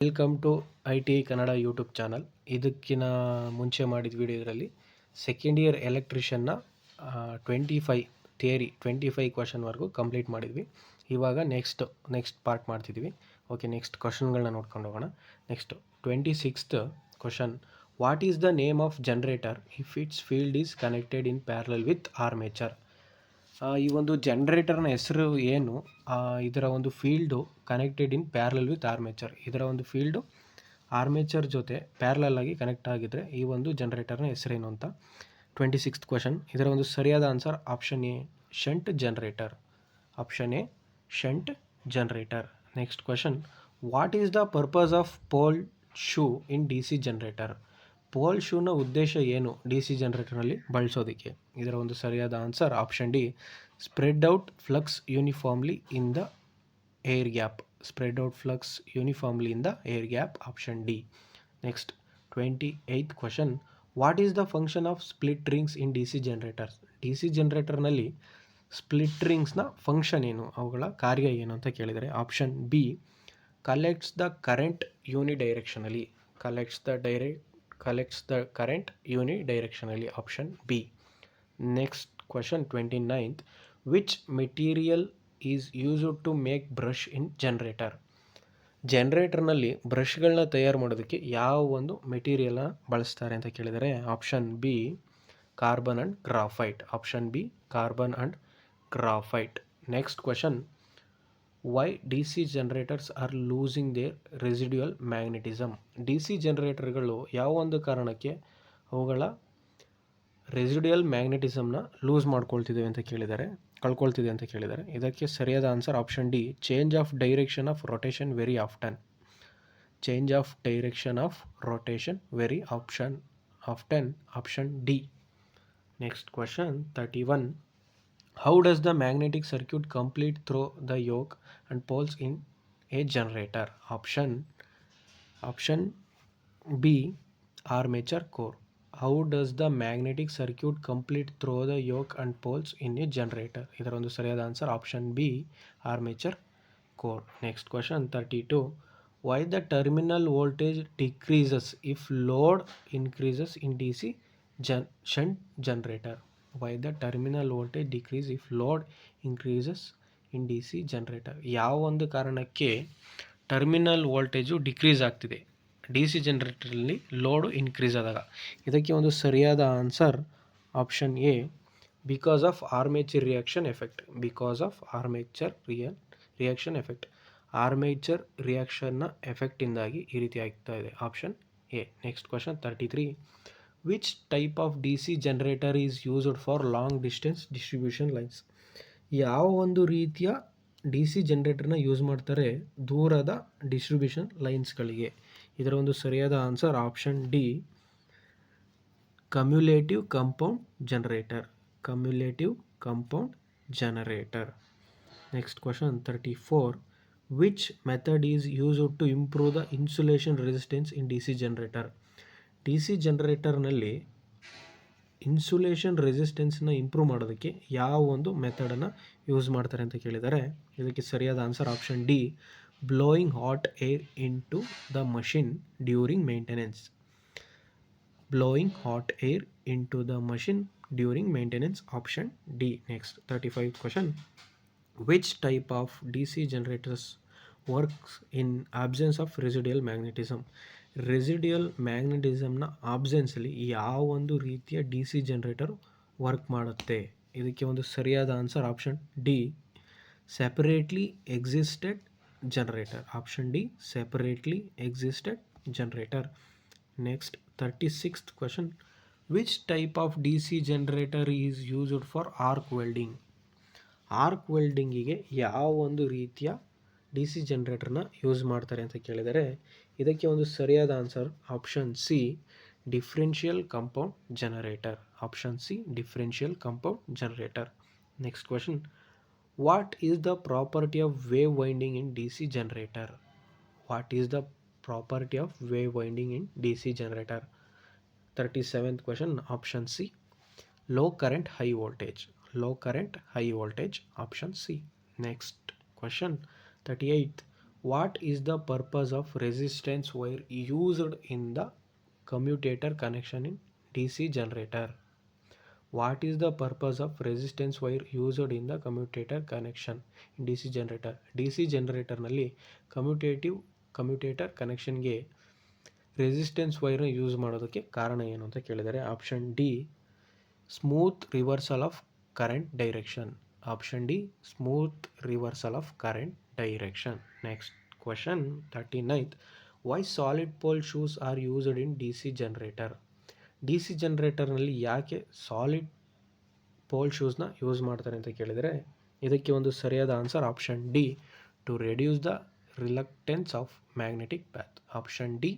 Welcome to I T Kannada YouTube channel ಇದಕ್ಕಿನ ಮುಂಚೆ ಮಾಡಿದ video ಇದರಲ್ಲಿ second year ಎಲೆಕ್ಟ್ರಿಷಿಯನ್ನ twenty five theory twenty five ಕ್ವಶನ್ವರೆಗೂ complete ಮಾಡಿದ್ವಿ. ಇವಾಗ next next part ಮಾಡ್ತಿದ್ವಿ. Okay next ಕ್ವಶನ್ಗಳನ್ನ ನೋಡ್ಕೊಂಡು ಹೋಗೋಣ. Next twenty sixth question what is the name of generator if its field is connected in parallel with armature ಈ ಒಂದು ಜನರೇಟರ್ನ ಹೆಸರು ಏನು? ಇದರ ಒಂದು field connected in parallel with armature ಇದರ ಒಂದು ಫೀಲ್ಡು ಆರ್ಮೇಚರ್ ಜೊತೆ ಪ್ಯಾರಲಲ್ ಆಗಿ ಕನೆಕ್ಟ್ ಆಗಿದ್ದರೆ ಈ ಒಂದು ಜನರೇಟರ್ನ ಹೆಸರೇನು ಅಂತ ಟ್ವೆಂಟಿ ಸಿಕ್ಸ್ತ್ ಕ್ವಶನ್ ಇದರ ಒಂದು ಸರಿಯಾದ answer option A shunt generator option A shunt generator next question what is the purpose of pole shoe in D C generator pole ಶೂನ ಉದ್ದೇಶ ಏನು ಡಿ ಸಿ ಜನ್ರೇಟರ್ನಲ್ಲಿ ಬಳಸೋದಕ್ಕೆ? ಇದರ ಒಂದು ಸರಿಯಾದ answer option D spread out flux uniformly in the air gap spread out flux uniformly in the air gap option D next twenty eighth question what is the function of split rings in D C generators D C ಜನ್ರೇಟರ್ನಲ್ಲಿ split ರಿಂಗ್ಸ್ನ function ಏನು? ಅವುಗಳ ಕಾರ್ಯ ಏನು ಅಂತ ಕೇಳಿದರೆ option B collects the current unidirectionally collects the direct collects the current unidirectionally option B next question twenty ninth which material is used to make brush in generator ಜನ್ರೇಟರ್ನಲ್ಲಿ ಬ್ರಷ್ಗಳನ್ನ ತಯಾರು ಮಾಡೋದಕ್ಕೆ ಯಾವ ಒಂದು ಮೆಟೀರಿಯಲ್ನ ಬಳಸ್ತಾರೆ ಅಂತ ಕೇಳಿದರೆ option B carbon and graphite option B carbon and graphite next question why D C generators are losing their residual magnetism D C ಜನ್ರೇಟರ್ಗಳು ಯಾವ ಒಂದು ಕಾರಣಕ್ಕೆ ಅವುಗಳ ರೆಸಿಡ್ಯುಯಲ್ ಮ್ಯಾಗ್ನೆಟಿಸಮ್ನ ಲೂಸ್ ಮಾಡ್ಕೊಳ್ತಿದ್ದೇವೆ ಅಂತ ಕೇಳಿದ್ದಾರೆ, ಕಳ್ಕೊಳ್ತಿದೆ ಅಂತ ಕೇಳಿದ್ದಾರೆ. ಇದಕ್ಕೆ ಸರಿಯಾದ answer option D, change of direction of rotation very often. Change of direction of rotation very option often, option D. Next question thirty one. How does the magnetic circuit complete through the yoke and poles in a generator option option B armature core. How does the magnetic circuit complete through the yoke and poles in a generator ಇದರ ಒಂದು ಸರಿಯಾದ answer option B armature core next question thirty two why the terminal voltage decreases if load increases in D C gen shunt generator why the terminal voltage decrease if load increases in D C generator ಯಾವ ಒಂದು ಕಾರಣಕ್ಕೆ terminal voltage decrease ಆಗ್ತಿದೆ? D C ಜನರೇಟರಲ್ಲಿ load increase ಆದಾಗ. ಇದಕ್ಕೆ ಒಂದು ಸರಿಯಾದ answer option A because of armature reaction effect because of armature real reaction effect armature ರಿಯಾಕ್ಷನ್ನ ಎಫೆಕ್ಟಿಂದಾಗಿ ಈ ರೀತಿ ಆಗ್ತಾ ಇದೆ. Option A next question thirty three which type of D C generator is used for long distance distribution lines ಯಾವ ಒಂದು ರೀತಿಯ D C ಜನ್ರೇಟರ್ನ use ಮಾಡ್ತಾರೆ ದೂರದ ಡಿಸ್ಟ್ರಿಬ್ಯೂಷನ್ ಲೈನ್ಸ್ಗಳಿಗೆ ಇದರ ಒಂದು ಸರಿಯಾದ answer option D cumulative compound generator cumulative compound generator next question thirty four which method is use to improve the insulation resistance in D C generator D C ಜನರೇಟರ್ನಲ್ಲಿ insulation ರೆಸಿಸ್ಟೆನ್ಸ್ನ improve ಮಾಡೋದಕ್ಕೆ ಯಾವ ಒಂದು ಮೆಥಡನ್ನು use ಮಾಡ್ತಾರೆ ಅಂತ ಕೇಳಿದರೆ, ಇದಕ್ಕೆ ಸರಿಯಾದ answer option D into the machine during maintenance blowing hot air into the machine during maintenance option D next thirty five question which type of D C generators works in absence of residual magnetism residual ಮ್ಯಾಗ್ನೆಟಿಸಮ್ನ ಆಬ್ಸೆನ್ಸಲ್ಲಿ ಯಾವ ಒಂದು ರೀತಿಯ D C generator work ಮಾಡುತ್ತೆ? ಇದಕ್ಕೆ ಒಂದು ಸರಿಯಾದ answer option D separately existed generator option D separately existed generator next thirty sixth question which type of D C generator is used for arc welding arc ವೆಲ್ಡಿಂಗಿಗೆ ಯಾವ ಒಂದು ರೀತಿಯ D C ಜನರೇಟರ್ನ use ಮಾಡ್ತಾರೆ ಅಂತ ಕೇಳಿದರೆ, ಇದಕ್ಕೆ ಒಂದು ಸರಿಯಾದ answer option C differential compound generator option C differential compound generator next question what is the property of wave winding in DC generator? What is the property of wave winding in DC generator? 37th question option C. Low current high voltage. Low current high voltage option C. Next question 38th what is the purpose of resistance wire used in the commutator connection in DC generator? What is the purpose of resistance wire used in the commutator connection in D C generator D C ಜನರೇಟರ್ನಲ್ಲಿ commutative commutator ಕನೆಕ್ಷನ್ಗೆ resistance ವೈರ್ನ use ಮಾಡೋದಕ್ಕೆ ಕಾರಣ ಏನು ಅಂತ ಕೇಳಿದರೆ option D smooth reversal of current direction option D smooth reversal of current direction next question thirty ninth why solid pole shoes are used in D C generator D C ಜನ್ರೇಟರ್ನಲ್ಲಿ ಯಾಕೆ solid pole ಶೂಸ್ನ use ಮಾಡ್ತಾರೆ ಅಂತ ಕೇಳಿದರೆ, ಇದಕ್ಕೆ ಒಂದು ಸರಿಯಾದ answer option D, to reduce the reluctance of magnetic path option D,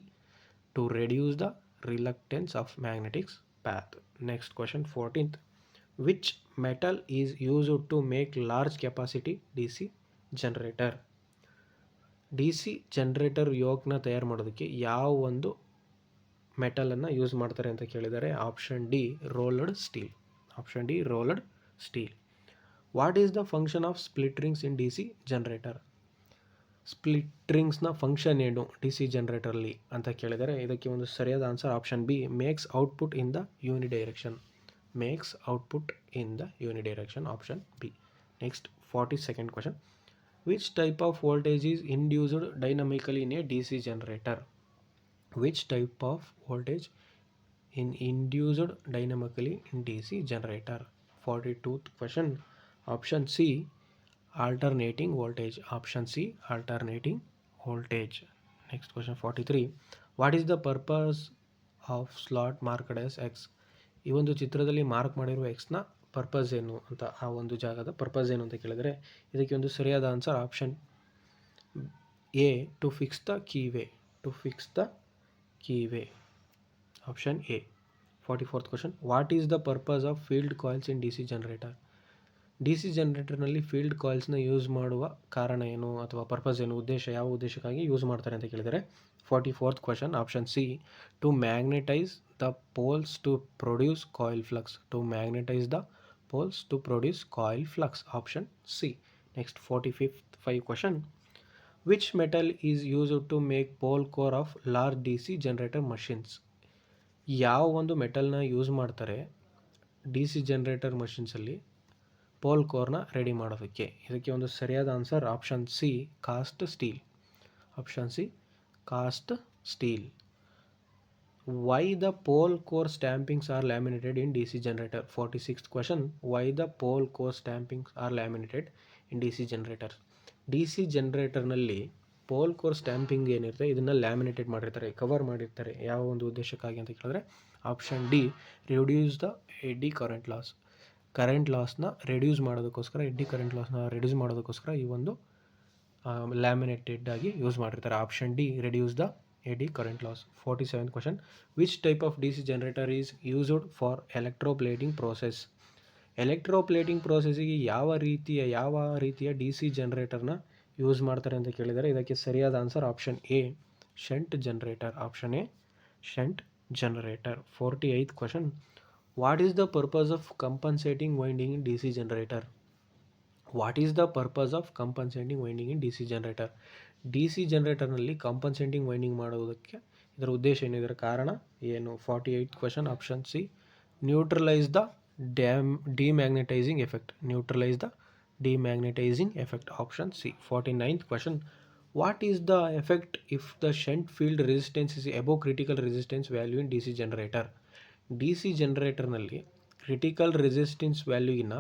to reduce the reluctance of magnetics path. Next question 14th. Which metal is to make large capacity D C generator D C generator ಯೋಗ್ನ ತಯಾರು ಮಾಡೋದಕ್ಕೆ ಯಾವ ಒಂದು ಮೆಟಲನ್ನು use ಮಾಡ್ತಾರೆ ಅಂತ ಕೇಳಿದ್ದಾರೆ. Option D rolled steel. Option D rolled steel. What is the function of split rings in D C generator? Split ರಿಂಗ್ಸ್ನ function ಏನು ಡಿ ಸಿ ಜನ್ರೇಟರ್ಲಿ ಅಂತ ಕೇಳಿದರೆ, ಇದಕ್ಕೆ ಒಂದು ಸರಿಯಾದ answer option B, makes output in the uni direction makes output in the uni direction option B. Next, forty second question. Which type of voltage is induced dynamically in a D C generator? Of voltage in induced dynamically in D C generator forty tooth question option C alternating voltage. Option c, alternating voltage. Next question 43 what is the purpose of slot marked as x? ಈ ಒಂದು ಚಿತ್ರದಲ್ಲಿ mark ಮಾಡಿರುವ ಎಕ್ಸ್ನ purpose ಏನು ಅಂತ, ಆ ಒಂದು ಜಾಗದ ಪರ್ಪಸ್ ಏನು ಅಂತ ಕೇಳಿದರೆ, ಇದಕ್ಕೆ ಒಂದು ಸರಿಯಾದ answer option A to fix the keyway to fix the keyway option A forty fourth question what is the purpose of field coils in D C generator D C ಜನರೇಟರ್ನಲ್ಲಿ field ಕಾಯಿಲ್ಸ್ನ use ಮಾಡುವ ಕಾರಣ ಏನು ಅಥವಾ purpose ಏನು, ಉದ್ದೇಶ, ಯಾವ ಉದ್ದೇಶಕ್ಕಾಗಿ use ಮಾಡ್ತಾರೆ ಅಂತ ಕೇಳಿದರೆ forty fourth question option C to magnetize the poles to produce coil flux to magnetize the poles to produce coil flux option C next forty fifth five question which metal is use to make pole core of large D C machines? ಯಾವ ಒಂದು ಮೆಟಲ್ನ use ಮಾಡ್ತಾರೆ D C generator ಮಷಿನ್ಸಲ್ಲಿ pole ಕೋರ್ನ ready ಮಾಡೋದಕ್ಕೆ? ಇದಕ್ಕೆ ಒಂದು ಸರಿಯಾದ answer option C cast steel option C cast steel why the pole core stampings are laminated in D C generator forty six question why the pole core stampings are laminated in D C generator D C ಜನ್ರೇಟರ್ನಲ್ಲಿ pole core stamping ಏನಿರುತ್ತೆ, ಇದನ್ನು laminated ಮಾಡಿರ್ತಾರೆ, cover ಮಾಡಿರ್ತಾರೆ. ಯಾವ ಒಂದು ಉದ್ದೇಶಕ್ಕಾಗಿ ಅಂತ ಕೇಳಿದ್ರೆ, option D, reduce the eddy current loss. Current ಲಾಸ್ನ reduce ಮಾಡೋದಕ್ಕೋಸ್ಕರ ಎಡ್ಡಿ ಕರೆಂಟ್ ಲಾಸ್ನ ರೆಡ್ಯೂಸ್ ಮಾಡೋದಕ್ಕೋಸ್ಕರ ಈ ಒಂದು ಲ್ಯಾಮಿನೇಟೆಡ್ ಆಗಿ ಯೂಸ್ ಮಾಡಿರ್ತಾರೆ. Option D, reduce the eddy current loss. Forty seven question which type of D C generator is used for electroplating process electroplating ಪ್ರೋಸೆಸ್ಸಿಗೆ ಯಾವ ರೀತಿಯ ಯಾವ ರೀತಿಯ ಡಿ ಸಿ ಜನ್ರೇಟರ್ನ ಯೂಸ್ ಮಾಡ್ತಾರೆ ಅಂತ ಕೇಳಿದರೆ ಇದಕ್ಕೆ ಸರಿಯಾದ answer option A shunt generator option A shunt generator forty eighth question what is the purpose of compensating winding in D C generator what is the purpose of compensating winding in D C generator D C ಜನರೇಟರ್ನಲ್ಲಿ compensating winding ಮಾಡುವುದಕ್ಕೆ ಇದರ ಉದ್ದೇಶ ಏನಿದೆ ಕಾರಣ ಏನು? Forty eight question option C neutralize the dam demagnetizing effect neutralize the demagnetizing effect option C forty ninth question what is the effect if the shunt field resistance is above critical resistance value in D C generator D C ಜನರೇಟರ್ನಲ್ಲಿ critical resistance ವ್ಯಾಲ್ಯೂಗಿನ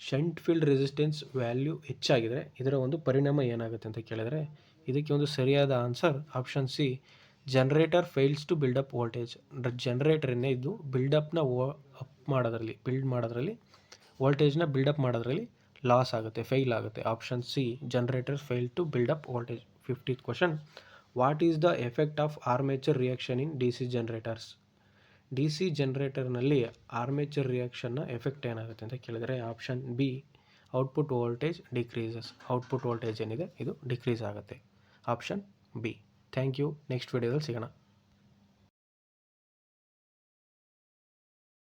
shunt field resistance value ಹೆಚ್ಚಾಗಿದರೆ ಇದರ ಒಂದು ಪರಿಣಾಮ ಏನಾಗುತ್ತೆ ಅಂತ ಕೇಳಿದರೆ ಇದಕ್ಕೆ ಒಂದು ಸರಿಯಾದ answer option C generator fails to build up voltage ಜನರೇಟರನ್ನೇ ಇದು ಬಿಲ್ಡಪ್ನ ಅಪ್ ಮಾಡೋದ್ರಲ್ಲಿ ಬಿಲ್ಡ್ ಮಾಡೋದ್ರಲ್ಲಿ ವೋಲ್ಟೇಜ್ನ ಬಿಲ್ಡಪ್ ಮಾಡೋದ್ರಲ್ಲಿ ಲಾಸ್ ಆಗುತ್ತೆ ಫೇಲ್ ಆಗುತ್ತೆ. Option C generator fail to build up voltage fiftieth question what is the effect of armature reaction in D C generators D C ಜನ್ರೇಟರ್ನಲ್ಲಿ armature ರಿಯಾಕ್ಷನ್ನ effect ಏನಾಗುತ್ತೆ ಅಂತ ಕೇಳಿದರೆ option B output voltage decreases output voltage ಏನಿದೆ? ಇದು decrease ಆಗುತ್ತೆ. Option B thank you next ವಿಡಿಯೋದಲ್ಲಿ ಸಿಗೋಣ.